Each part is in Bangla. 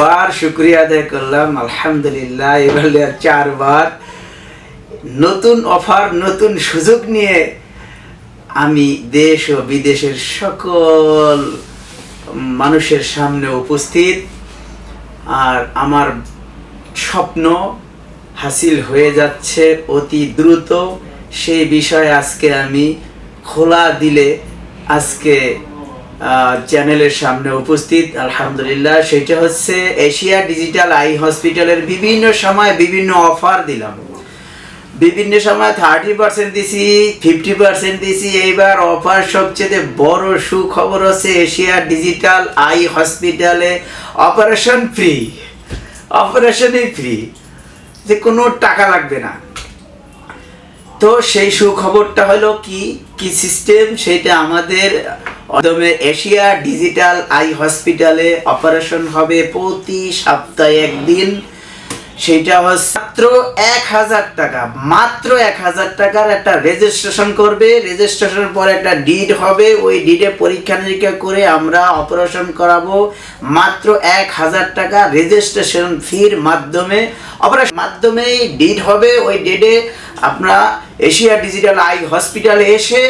তিনবার শুক্রিয়া আদায় করলাম, আলহামদুলিল্লাহ। এবার চারবার নতুন অফার, নতুন সুযোগ নিয়ে আমি দেশ ও বিদেশের সকল মানুষের সামনে উপস্থিত। আর আমার স্বপ্ন হাসিল হয়ে যাচ্ছে অতি দ্রুত। সেই বিষয়ে আজকে আমি খোলা দিলে আজকে চ্যানেলের সামনে উপস্থিত। আলহামদুলিল্লাহ, সেটা হচ্ছে এশিয়া ডিজিটাল আই হসপিটালের বিভিন্ন সময় বিভিন্ন অফার দিলাম। বিভিন্ন সময় থার্টি পার্সেন্ট দিছি ফিফটি পার্সেন্ট দিছি। এইবার অফার সবচেয়ে বড় সুখবর হচ্ছে এশিয়া ডিজিটাল আই হসপিটালে অপারেশন ফ্রি। অপারেশনই ফ্রি। যে কোনো টাকা লাগবে না। তো সেই সুখবরটা হলো কি? কি সিস্টেম সেটা আমাদের প্রথমে এশিয়া ডিজিটাল আই হসপিটালে অপারেশন হবে প্রতি সপ্তাহে একদিন। সেটা হচ্ছে মাত্র এক হাজার টাকা, মাত্র এক হাজার টাকার একটা রেজিস্ট্রেশন করবে। রেজিস্ট্রেশনের পরে একটা ডিড হবে। ওই ডিডে পরীক্ষা নিরীক্ষা করে আমরা অপারেশন করাবো। মাত্র এক হাজার টাকা রেজিস্ট্রেশন ফির মাধ্যমে। অপারেশন মাধ্যমেই ডিড হবে। ওই ডেটে আপনারা এশিয়া ডিজিটাল আই হসপিটালে এসে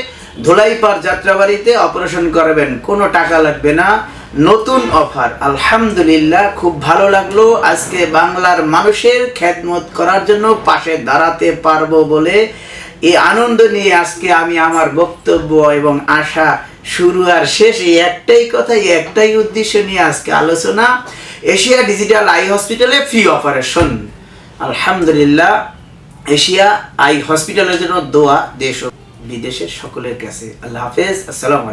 ধুলাইপার যাত্রাবাড়িতে অপারেশন করাবেন, কোনো টাকা লাগবে না, নতুন অফার। আলহামদুলিল্লাহ, খুব ভালো লাগল। আজকে বাংলার মানুষের খেদমত করার জন্য পাশে দাঁড়াতে পারব বলে এই আনন্দ নিয়ে আজকে আমি আমার বক্তব্য এবং আশা শুরু আর শেষ। এই একটাই কথা একটাই উদ্দেশ্য নিয়ে আজকে আলোচনা। এশিয়া ডিজিটাল আই হসপিটালে ফ্রি অপারেশন। আলহামদুলিল্লাহ, এশিয়া আই হসপিটালের জন্য দোয়া, দেশ বিদেশের সকলের কাছে। আল্লাহ হাফেজ আসসালামু